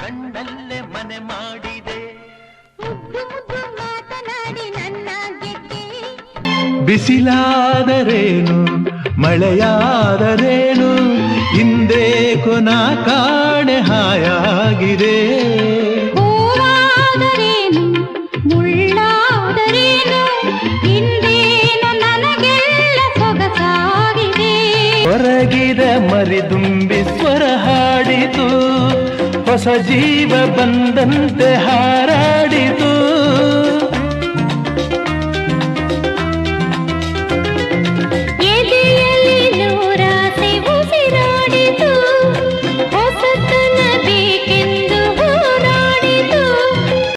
ಕಣ್ಣಲ್ಲೇ ಮನೆ ಮಾಡಿದೆ. ಬಿಸಿಲಾದರೇನು ಮಳೆಯಾದರೇನು ಹಿಂದೆ ಕೊನ ಕಾಣೆ ಹಾಯಾಗಿದೆ. ಹೊರಗಿದ ಮರಿದುಂಬಿ ಸ್ವರಹ ಹೊಸ ಜೀವ ಬಂದಂತೆ ಹಾರ